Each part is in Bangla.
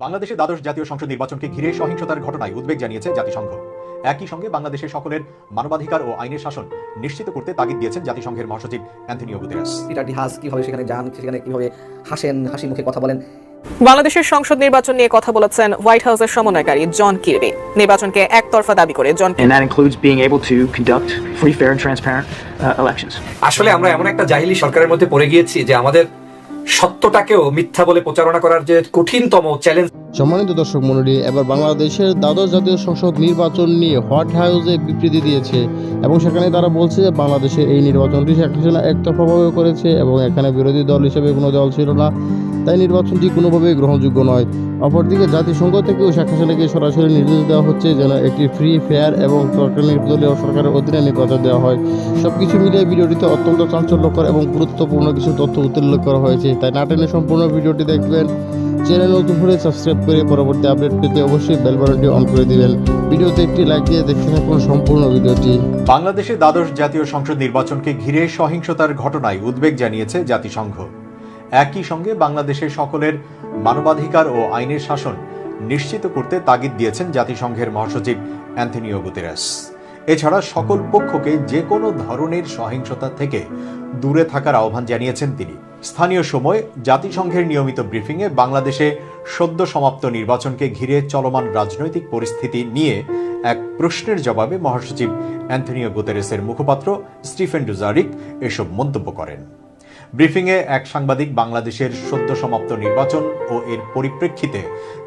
বাংলাদেশে দ্বাদশ জাতীয় সংসদ নির্বাচনকে ঘিরে সহিংসতার ঘটনায় উদ্বেগ জানিয়েছে জাতিসংঘ। একই সঙ্গে বাংলাদেশের সকলের মানবাধিকার ও আইনের শাসন নিশ্চিত করতে তাগিদ দিয়েছেন জাতিসংঘের মহাসচিব অ্যান্থনিও গুতেরাস। পিটারটি হাস কীভাবে সেখানে যান সেখানে কীভাবে হাসেন হাসি মুখে কথা বলেন? বাংলাদেশের সংসদ নির্বাচন নিয়ে কথা বলেছেন হোয়াইট হাউসের সমন্বয়কারী জন কিরবি। নির্বাচনকে একতরফা দাবি করে জন and that includes being able to conduct free, fair, and transparent uh, elections. আসলে আমরা এমন একটা জাহিলি সরকারের মধ্যে পড়ে গিয়েছি যে আমাদের সত্যটাকেও মিথ্যা বলে প্রচারণা করার যে কঠিনতম চ্যালেঞ্জ সম্মানিত দর্শক মন্ডলী এবার বাংলাদেশের দ্বাদশ জাতীয় সংসদ নির্বাচন নিয়ে হোয়াইট হাউসে বিবৃতি দিয়েছে এবং সেখানে তারা বলছে যে বাংলাদেশের এই নির্বাচনটি শেখ হাসিনা একতরফাভাবে করেছে এবং এখানে বিরোধী দল হিসেবে কোনো দল ছিল না। তাই নির্বাচনটি কোনোভাবেই গ্রহণযোগ্য নয়। অপরদিকে জাতিসংঘ থেকেও শেখ হাসিনাকে সরাসরি নির্দেশ দেওয়া হচ্ছে যেন একটি ফ্রি ফেয়ার এবং সরকার নির্দলীয় সরকারের অধীনে নির্বাচন দেওয়া হয়। সব কিছু মিলিয়ে ভিডিওটিতে অত্যন্ত চাঞ্চল্যকর এবং গুরুত্বপূর্ণ কিছু তথ্য উল্লেখ করা হয়েছে। তাই না টেনে সম্পূর্ণ ভিডিওটি দেখবেন। চ্যানেল নতুন হলে সাবস্ক্রাইব করে পরবর্তী আপডেট পেতে অবশ্যই বেল অন করে দিবেন। ভিডিওতে একটি লাইক দিয়ে দেখতে থাকুন সম্পূর্ণ ভিডিওটি। বাংলাদেশে দ্বাদশ জাতীয় সংসদ নির্বাচনকে ঘিরে সহিংসতার ঘটনায় উদ্বেগ জানিয়েছে জাতিসংঘ। একই সঙ্গে বাংলাদেশের সকলের মানবাধিকার ও আইনের শাসন নিশ্চিত করতে তাগিদ দিয়েছেন জাতিসংঘের মহাসচিব অ্যান্থনিও গুতেরাস। এছাড়া সকল পক্ষকে যে কোনো ধরনের সহিংসতা থেকে দূরে থাকার আহ্বান জানিয়েছেন তিনি। স্থানীয় সময় জাতিসংঘের নিয়মিত ব্রিফিংয়ে বাংলাদেশে সদ্য সমাপ্ত নির্বাচনকে ঘিরে চলমান রাজনৈতিক পরিস্থিতি নিয়ে এক প্রশ্নের জবাবে মহাসচিব অ্যান্থনিও গুতেরেসের মুখপাত্র স্টিফেন ডুজারিক এসব মন্তব্য করেন। ব্রিফিংয়ে এক সাংবাদিক বাংলাদেশের সদ্য সমাপ্ত নির্বাচন ও এর পরিপ্রেক্ষিতে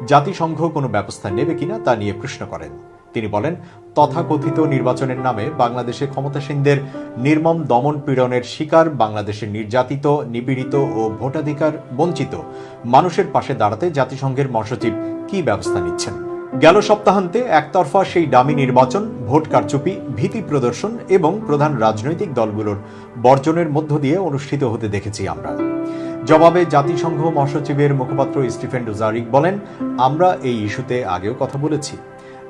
জাতিসংঘ কোনো ব্যবস্থা নেবে কিনা তা নিয়ে প্রশ্ন করেন। তিনি বলেন, তথাকথিত নির্বাচনের নামে বাংলাদেশে ক্ষমতাসীনদের নির্মম দমন পীড়নের শিকার, বাংলাদেশের নির্যাতিত, নিপীড়িত ও ভোটাধিকার বঞ্চিত মানুষের পাশে দাঁড়াতে জাতিসংঘের মহাসচিব কি ব্যবস্থা নিচ্ছেন? গেল সপ্তাহান্তে একতরফা সেই ডামি নির্বাচন, ভোট কারচুপি, ভীতি প্রদর্শন এবং প্রধান রাজনৈতিক দলগুলোর বর্জনের মধ্য দিয়ে অনুষ্ঠিত হতে দেখেছি আমরা। জবাবে জাতিসংঘ মহাসচিবের মুখপাত্র স্টিফেন ডুজারিক বলেন, আমরা এই ইস্যুতে আগেও কথা বলেছি।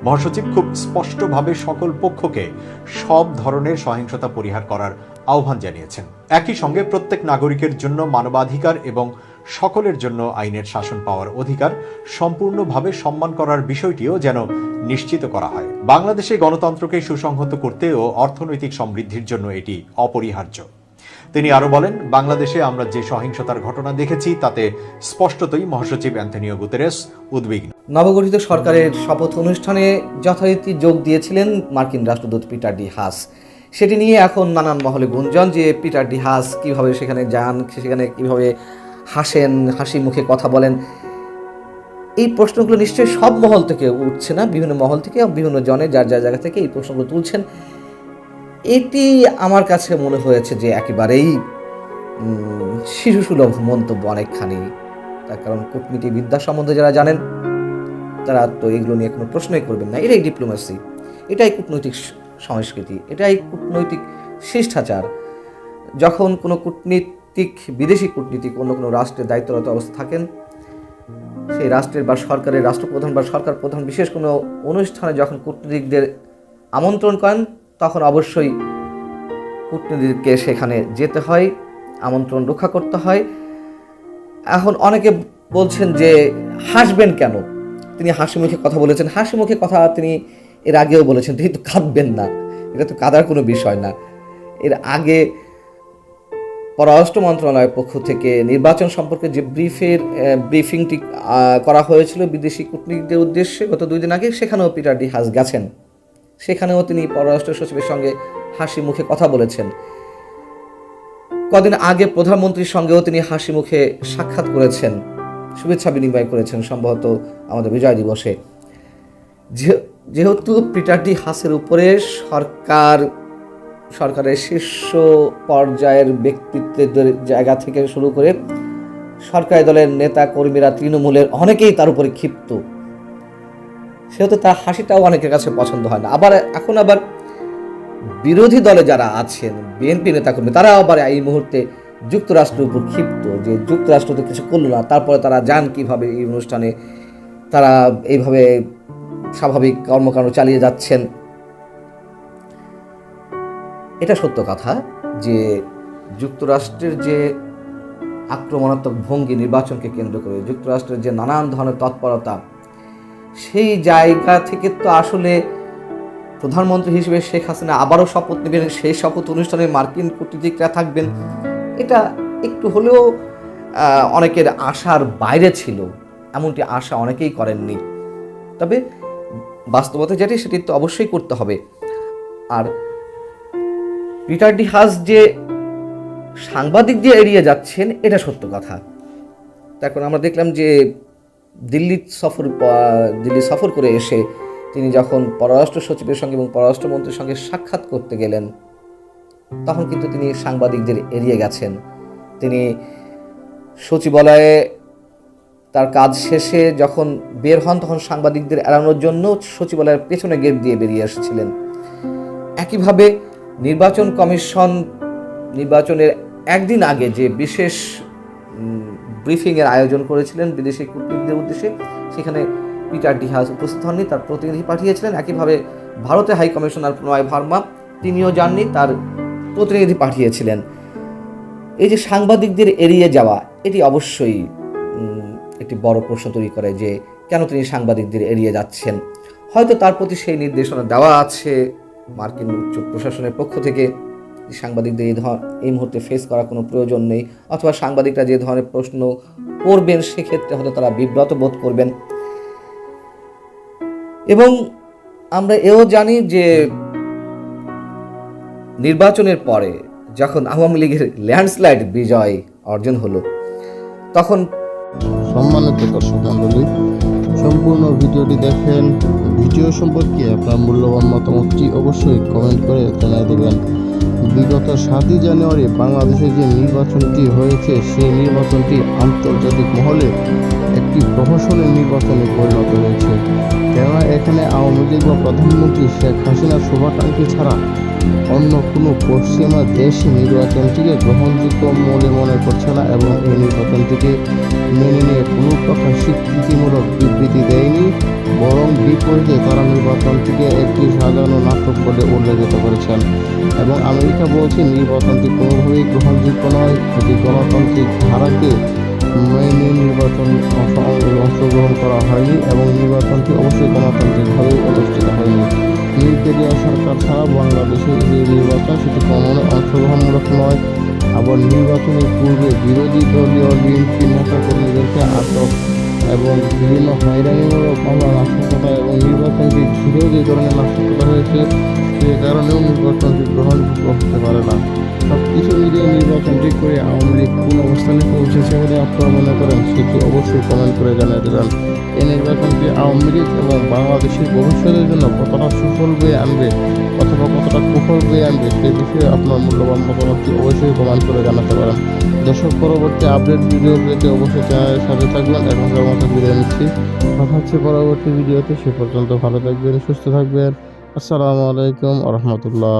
মহাসচিব খুব স্পষ্টভাবে সকল পক্ষকে সব ধরনের সহিংসতা পরিহার করার আহ্বান জানিয়েছেন। একই সঙ্গে প্রত্যেক নাগরিকের জন্য মানবাধিকার এবং সকলের জন্য আইনের শাসন পাওয়ার অধিকার সম্পূর্ণভাবে সম্মান করার বিষয়টিও যেন নিশ্চিত করা হয়। বাংলাদেশে গণতন্ত্রকে সুসংহত করতে ও অর্থনৈতিক সমৃদ্ধির জন্য এটি অপরিহার্য। তিনি আরও বলেন, বাংলাদেশে আমরা যে সহিংসতার ঘটনা দেখেছি, তাতে স্পষ্টতই মহাসচিব অ্যান্থনিও গুতেরেস উদ্বিগ্ন। নবগঠিত সরকারের শপথ অনুষ্ঠানে যথারীতি যোগ দিয়েছিলেন মার্কিন রাষ্ট্রদূত পিটার ডি হাস। সেটি নিয়ে এখন নানান মহলে গুঞ্জন যে পিটার ডি হাস কীভাবে সেখানে যান, সেখানে কীভাবে হাসেন, হাসি মুখে কথা বলেন। এই প্রশ্নগুলো নিশ্চয়ই সব মহল থেকে উঠছে না? বিভিন্ন মহল থেকে বিভিন্ন জনে যার যার জায়গা থেকে এই প্রশ্নগুলো তুলছেন। এটি আমার কাছে মনে হয়েছে যে একেবারেই শিশুসুলভ মন্তব্য অনেকখানি। তার কারণ কূটনীতি বিদ্যা সম্বন্ধে যারা জানেন, তারা তো এগুলো নিয়ে কোনো প্রশ্নই করবেন না। এটাই ডিপ্লোমেসি এটাই কূটনৈতিক সংস্কৃতি। এটাই কূটনৈতিক শিষ্টাচার। যখন কোনো কূটনীতিক, বিদেশি কূটনীতিক অন্য কোনো রাষ্ট্রের দায়িত্বরত অবস্থা থাকেন। সেই রাষ্ট্রের বা সরকারের রাষ্ট্রপ্রধান বা সরকার প্রধান বিশেষ কোনো অনুষ্ঠানে যখন কূটনীতিকদের আমন্ত্রণ করেন, তখন অবশ্যই কূটনীতিককে সেখানে যেতে হয়, আমন্ত্রণ রক্ষা করতে হয়। এখন অনেকে বলছেন যে হাসবেন কেন? তিনি হাসি মুখে কথা বলেছেন। হাসি মুখে কথা তিনি এর আগেও বলেছেন তিনি তো কাঁদবেন না, এটা তো কাঁদার কোনো বিষয় না। এর আগে পররাষ্ট্র মন্ত্রণালয়ের পক্ষ থেকে নির্বাচন সম্পর্কে যে ব্রিফের ব্রিফিংটি করা হয়েছিল বিদেশি কূটনীতিকদের উদ্দেশ্যে গত দুই দিন আগে, সেখানেও পিটার ডি হাস গেছেন। সেখানেও তিনি পররাষ্ট্র সচিবের সঙ্গে হাসি মুখে কথা বলেছেন। কদিন আগে প্রধানমন্ত্রীর সঙ্গেও তিনি হাসি মুখে সাক্ষাৎ করেছেন। শুভেচ্ছা বিনিময় করেছেন সম্ভবত আমাদের বিজয় দিবসে। যেহেতু পিটার ডি হাসের উপরে সরকার সরকারের শীর্ষ পর্যায়ের ব্যক্তিত্বের জায়গা থেকে শুরু করে সরকারি দলের নেতা কর্মীরা তৃণমূলের অনেকেই তার উপরে ক্ষিপ্ত। সেহেতু তার হাসিটাও অনেকের কাছে পছন্দ হয় না। আবার এখন আবার বিরোধী দলে যারা আছেন, বিএনপি নেতাকর্মী, তারা আবার এই মুহূর্তে যুক্তরাষ্ট্রের উপর ক্ষিপ্ত যে যুক্তরাষ্ট্র তো কিছু করল না, তারপরে তারা যান কীভাবে এই অনুষ্ঠানে, তারা এইভাবে স্বাভাবিক কর্মকাণ্ড চালিয়ে যাচ্ছেন। এটা সত্য কথা যে যুক্তরাষ্ট্রের যে আক্রমণাত্মক ভঙ্গি নির্বাচনকে কেন্দ্র করে, যুক্তরাষ্ট্রের যে নানান ধরনের তৎপরতা, সেই জায়গা থেকে তো আসলে প্রধানমন্ত্রী হিসেবে শেখ হাসিনা আবারও শপথ নেবেন, সেই শপথ অনুষ্ঠানে মার্কিন কূটনীতিকরা থাকবেন। এটা একটু হলেও অনেকের আশার বাইরে ছিল, এমনটি আশা অনেকেই করেননি। তবে বাস্তবতা যেটি, সেটি তো অবশ্যই করতে হবে। আর পিটার ডি হাস যে সাংবাদিক দিয়ে এড়িয়ে যাচ্ছেন, এটা সত্য কথা। তারপর আমরা দেখলাম যে দিল্লি সফর দিল্লি সফর করে এসে তিনি যখন পররাষ্ট্র সচিবের সঙ্গে এবং পররাষ্ট্রমন্ত্রীর সঙ্গে সাক্ষাৎ করতে গেলেন, তখন কিন্তু তিনি সাংবাদিকদের এড়িয়ে গেছেন। তিনি সচিবালয়ে তার কাজ শেষে যখন বের হন, তখন সাংবাদিকদের এড়ানোর জন্য সচিবালয়ের পেছনে গেট দিয়ে বেরিয়ে এসেছিলেন। একইভাবে নির্বাচন কমিশন নির্বাচনের একদিন আগে যে বিশেষ ব্রিফিংয়ের আয়োজন করেছিলেন বিদেশি কূটনীতিকদের উদ্দেশ্যে, সেখানে পিটার ডিহাস উপস্থিত হননি, তার প্রতিনিধি পাঠিয়েছিলেন। একইভাবে ভারতের হাই কমিশনার প্রণয় ভার্মা, তিনিও যাননি, তার প্রতিনিধি পাঠিয়েছিলেন। এই যে সাংবাদিকদের এড়িয়ে যাওয়া, এটি অবশ্যই একটি বড় প্রশ্ন তৈরি করে যে কেন তিনি সাংবাদিকদের এড়িয়ে যাচ্ছেন। হয়তো তার প্রতি সেই নির্দেশনা দেওয়া আছে মার্কিন উচ্চ প্রশাসনের পক্ষ থেকে সাংবাদিকদের এই ধর, এই মুহূর্তে ফেস করার কোনো প্রয়োজন নেই, অথবা সাংবাদিকরা যে ধরনের প্রশ্ন করবেন সেক্ষেত্রে হয়তো তারা বিব্রত বোধ করবেন। এবং আমরা এও জানি যে নির্বাচনের পরে যখন আওয়ামী লীগের ল্যান্ডস্লাইড বিজয় অর্জন হলো, তখন সম্মানিত দর্শক মণ্ডলী সম্পূর্ণ ভিডিওটি দেখেন। ভিডিও সম্পর্কে আপনার মূল্যবান মতামতটি অবশ্যই কমেন্ট করে জানিয়ে দেবেন। বিগত সাতই জানুয়ারি বাংলাদেশে যে নির্বাচনটি হয়েছে, সেই নির্বাচনটি আন্তর্জাতিক মহলে একটি প্রহসনের নির্বাচনে পরিণত হয়েছে। কেননা এখানে আওয়ামী লীগ বা প্রধানমন্ত্রী শেখ হাসিনার শুভাকাঙ্ক্ষী ছাড়া অন্য কোনো পশ্চিমা দেশ নির্বাচনটিকে গ্রহণযোগ্য বলে মনে করছে না এবং এই নির্বাচনটিকে মেনে নিয়ে কোনো প্রকার স্বীকৃতিমূলক বিবৃতি দেয়নি। বরং বিপরীতে তারা নির্বাচনটিকে একটি সাজানো নাটক বলে উল্লেখিত করেছেন। এবং আমেরিকা বলছে, নির্বাচনটি কোনোভাবেই গ্রহণযোগ্য নয়। এটি গণতান্ত্রিক ধারাকে মেনে নির্বাচন অংশগ্রহণ করা হয়নি এবং নির্বাচনটি অবশ্যই গণতান্ত্রিকভাবে অনুষ্ঠিত হয়নি। নিউক্লিয়া সরকার ছাড়া বাংলাদেশের যে নির্বাচন, সেটি কোনো অংশগ্রহণমূলক নয়। আবার নির্বাচনের পূর্বে বিরোধী দলীয় বিএনপি নেতা কর্মীদেরকে আটক এবং বিভিন্ন হয়রানিমূলক মামলা, নাশকতা এবং নির্বাচনকে ঘিরেও যে ধরনের নাশকতা হয়েছে, সে কারণেও নির্বাচনটি গ্রহণযোগ্য হতে পারে না। সব কিছু মিলিয়ে নির্বাচনটি করে আওয়ামী লীগ কোন অবস্থানে পৌঁছেছে বলে আপনারা মনে করেন, সেটি অবশ্যই কমেন্ট করে জানিয়ে দেবেন। এই নির্বাচনটি আওয়ামী লীগ এবং বাংলাদেশের ভবিষ্যতের জন্য কতটা সুফল বয়ে আনবে অথবা কতটা কুফল বয়ে আনবে, সে বিষয়ে আপনার মূল্যবান মতামতটি অবশ্যই কমেন্ট করে জানাতে পারেন। দর্শক, পরবর্তী আপডেট ভিডিও পেতে অবশ্যই চ্যানেলের সাথে থাকবেন। এখনকার মতো বিদায় নিচ্ছি। কথা হচ্ছে পরবর্তী ভিডিওতে সে পর্যন্ত ভালো থাকবেন, সুস্থ থাকবেন। আসসালামু আলাইকুম রহমতুল্লাহ।